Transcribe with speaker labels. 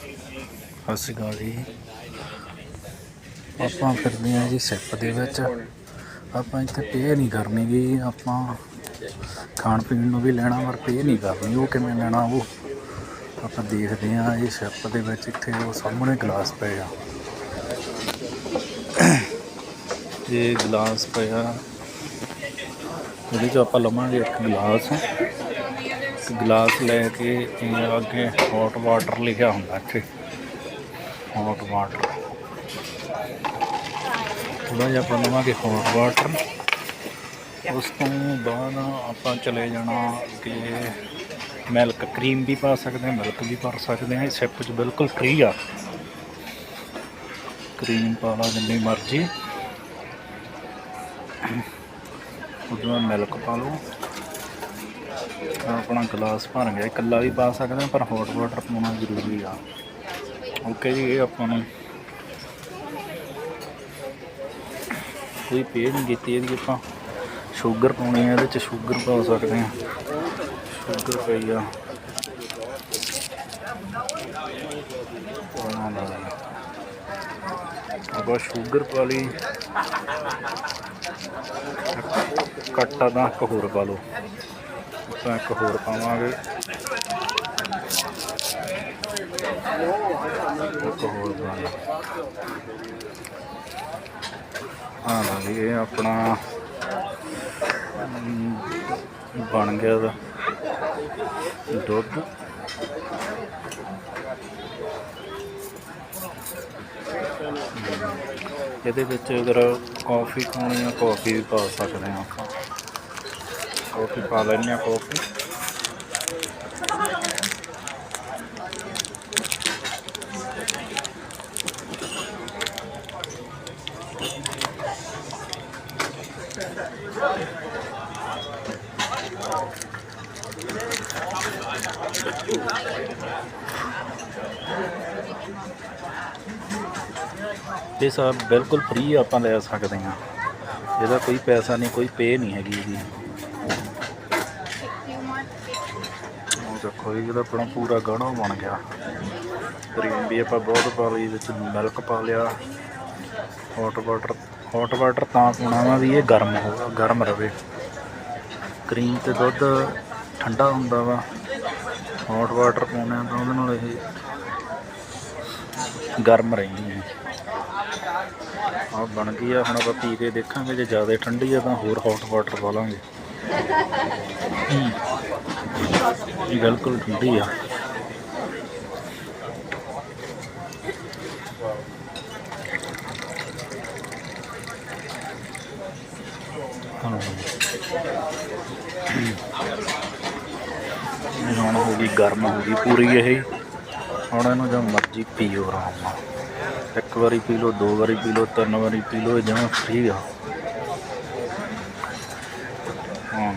Speaker 1: ਸਤਿ ਸ਼੍ਰੀ ਅਕਾਲ ਜੀ। ਆਪਾਂ ਫਿਰਦੇ ਆ ਜੀ ਸਿਪ ਦੇ ਵਿੱਚ। ਆਪਾਂ ਇੱਥੇ ਪੇ ਨਹੀਂ ਕਰਨੀ ਗੀ, ਆਪਾਂ ਖਾਣ ਪੀਣ ਨੂੰ ਵੀ ਲੈਣਾ, ਪਰ ਪੇ ਨਹੀਂ ਕਰਨੀ, ਉਹ ਕਿਵੇਂ ਲੈਣਾ ਉਹ ਆਪਾਂ ਦੇਖਦੇ ਆ ਇਹ ਸਿਪ ਦੇ ਵਿੱਚ ਇੱਥੇ ਉਹ ਸਾਹਮਣੇ ਗਲਾਸ ਪਏ ਆ। ਇਹ ਗਲਾਸ ਪਿਆ। ਇਹਦੇ ਚ ਆਪਾਂ ਲਵਾਂਗੇ ਇੱਕ ਗਲਾਸ ਇੱਕ ਗਲਾਸ ਲੈ ਕੇ ਇਹ ਅੱਗੇ ਹੌਟ ਵਾਟਰ ਲਿਖਿਆ ਹੁੰਦਾ ਇੱਥੇ। ਹੌਟ ਵਾਟਰ ਥੋੜਾ ਜਿਹਾ ਆਪਾਂ ਲਵਾਂਗੇ ਹੌਟ ਵਾਟਰ ਉਸ ਤੋਂ ਬਾਅਦ ਆਪਾਂ ਚਲੇ ਜਾਣਾ ਕਿ ਮਿਲਕ ਕਰੀਮ ਵੀ ਪਾ ਸਕਦੇ ਹਾਂ ਮਿਲਕ ਵੀ ਪਾ ਸਕਦੇ ਹਾਂ। ਇਹ ਸਿਪ ਚ ਬਿਲਕੁਲ ਫ੍ਰੀ ਆ। ਕਰੀਮ ਪਾ ਲਾ ਜਿੰਨੀ ਮਰਜ਼ੀ। ਉਹਦੇ ਬਾਅਦ ਮਿਲਕ ਪਾ ਲਓ। ਆਪਣਾ ਗਲਾਸ ਭਰ ਗਿਆ ਇਕੱਲਾ ਵੀ ਪਾ ਸਕਦੇ ਹਾਂ ਪਰ ਹੌਟ ਵਾਟਰ ਪਾਉਣਾ ਜ਼ਰੂਰੀ ਆ। ਓਕੇ ਜੀ, ਇਹ ਆਪਾਂ ਨੂੰ ਕੋਈ ਪੇ ਨਹੀਂ ਕੀਤੀ, ਇਹਦੀ ਆਪਾਂ ਸ਼ੂਗਰ ਪਾਉਣੀ ਹੈ ਇਹਦੇ ਚ ਸ਼ੂਗਰ ਪਾ ਸਕਦੇ ਹਾਂ ਸ਼ੂਗਰ ਪਈ ਆ। ਆਪਾਂ ਸ਼ੂਗਰ ਪਾ ਲਈ। ਕੱਟਾ ਦਾ ਇੱਕ ਹੋਰ ਪਾ ਲਓ। ਆਪਾਂ ਇੱਕ ਹੋਰ ਪਾਵਾਂਗੇ। ਇੱਕ ਹੋਰ ਪਾ ਲਓ ਹਾਂ ਲਓ ਜੀ, ਇਹ ਆਪਣਾ ਬਣ ਗਿਆ ਦਾ ਦੁੱਧ। ਇਹਦੇ ਵਿੱਚ ਅਗਰ ਕਾਫੀ ਖਾਣੀ ਆ ਕਾਫੀ ਵੀ ਪਾ ਸਕਦੇ ਹਾਂ ਆਪਾਂ। ਕਾਫੀ ਪਾ ਲੈਂਦੇ ਹਾਂ ਕਾਫੀ ਇਹ ਸਭ ਬਿਲਕੁਲ ਫ੍ਰੀ ਆਪਾਂ ਲੈ ਸਕਦੇ ਹਾਂ ਇਹਦਾ ਕੋਈ ਪੈਸਾ ਨਹੀਂ ਕੋਈ ਪੇ ਨਹੀਂ ਹੈਗੀ ਇਹਦੀ ਦੇਖੋ ਜੀ, ਇਹਦਾ ਆਪਣਾ ਪੂਰਾ ਗਾਣਾ ਬਣ ਗਿਆ। ਕਰੀਮ ਵੀ ਆਪਾਂ ਬਹੁਤ ਪਾ ਲਈ, ਵਿੱਚ ਮਿਲਕ ਪਾ ਲਿਆ। ਹੌਟ ਵਾਟਰ ਹੌਟ ਵਾਟਰ ਤਾਂ ਪਾਉਣਾ ਵਾ ਵੀ ਇਹ ਗਰਮ ਹੋਵੇ ਗਰਮ ਰਵੇ। ਕਰੀਮ ਤੇ ਦੁੱਧ ਠੰਡਾ ਹੁੰਦਾ ਵਾ। ਹੌਟ ਵਾਟਰ ਪਾਉਂਦੇ ਆ ਤਾਂ ਉਹਦੇ ਨਾਲ ਇਹ ਗਰਮ ਰਹਿੰਦੀ ਹੈ। ਆ ਬਣ ਗਈ ਆ, ਹੁਣ ਆਪਾਂ ਪੀ ਕੇ ਦੇਖਾਂਗੇ, ਜੇ ਜ਼ਿਆਦਾ ਠੰਡੀ ਆ ਤਾਂ ਹੋਰ ਹੌਟ ਵਾਟਰ ਪਾ ਲਾਂਗੇ। ਬਿਲਕੁਲ ਠੰਡੀ ਆ। ਹੁਣ ਹੋ ਗਈ ਗਰਮ, ਹੋ ਗਈ ਪੂਰੀ ਇਹ। ਹੁਣ ਇਹਨੂੰ ਜਦ ਮਰਜ਼ੀ ਪੀਓ ਰਾਮ ਇੱਕ ਵਾਰੀ ਪੀ ਲਓ, ਦੋ ਵਾਰੀ ਪੀ ਲਓ, ਤਿੰਨ ਵਾਰੀ ਪੀ ਲਓ ਜਾਂ ਫ੍ਰੀ ਆ। ਹਾਂ।